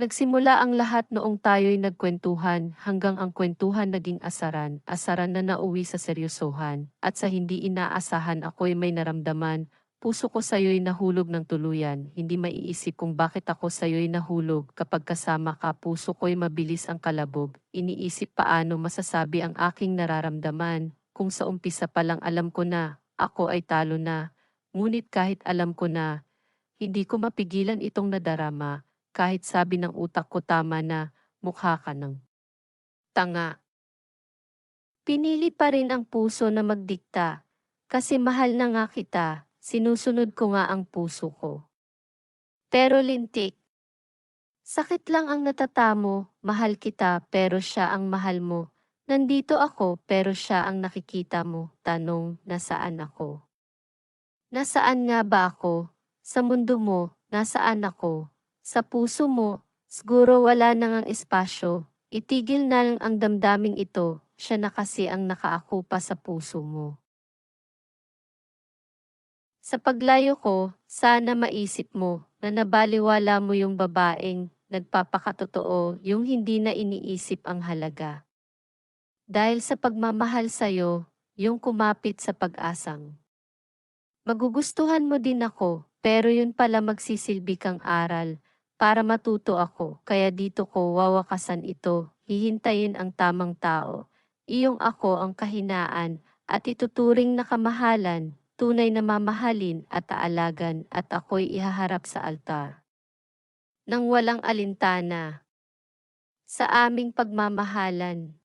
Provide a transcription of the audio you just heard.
Nagsimula ang lahat noong tayo'y nagkwentuhan hanggang ang kwentuhan naging asaran, asaran na nauwi sa seryosohan, at sa hindi inaasahan ako'y may naramdaman, puso ko sa'yo'y nahulog ng tuluyan, hindi maiisip kung bakit ako sa'yo'y nahulog. Kapag kasama ka puso ko'y mabilis ang kalabog, iniisip paano masasabi ang aking nararamdaman, kung sa umpisa pa lang alam ko na, ako ay talo na, ngunit kahit alam ko na, hindi ko mapigilan itong nadarama, kahit sabi ng utak ko tama na, mukha ka ng tanga. Pinili pa rin ang puso na magdikta, kasi mahal na nga kita, sinusunod ko nga ang puso ko. Pero lintik. Sakit lang ang natatamo, mahal kita pero siya ang mahal mo. Nandito ako pero siya ang nakikita mo, tanong, nasaan ako? Nasaan nga ba ako? Sa mundo mo, nasaan ako? Sa puso mo, siguro wala nang ang espasyo. Itigil na lang ang damdaming ito, siya na kasi ang nakaakupa sa puso mo. Sa paglayo ko, sana maisip mo na nabaliwala mo yung babaeng nagpapakatotoo yung hindi na iniisip ang halaga. Dahil sa pagmamahal sa'yo, yung kumapit sa pag-asang. Magugustuhan mo din ako, pero yun pala magsisilbi kang aral para matuto ako, kaya dito ko wawakasan ito, hihintayin ang tamang tao. Iyong ako ang kahinaan at ituturing na kamahalan, tunay na mamahalin at aalagan at ako'y ihaharap sa altar. Nang walang alintana. Sa aming pagmamahalan,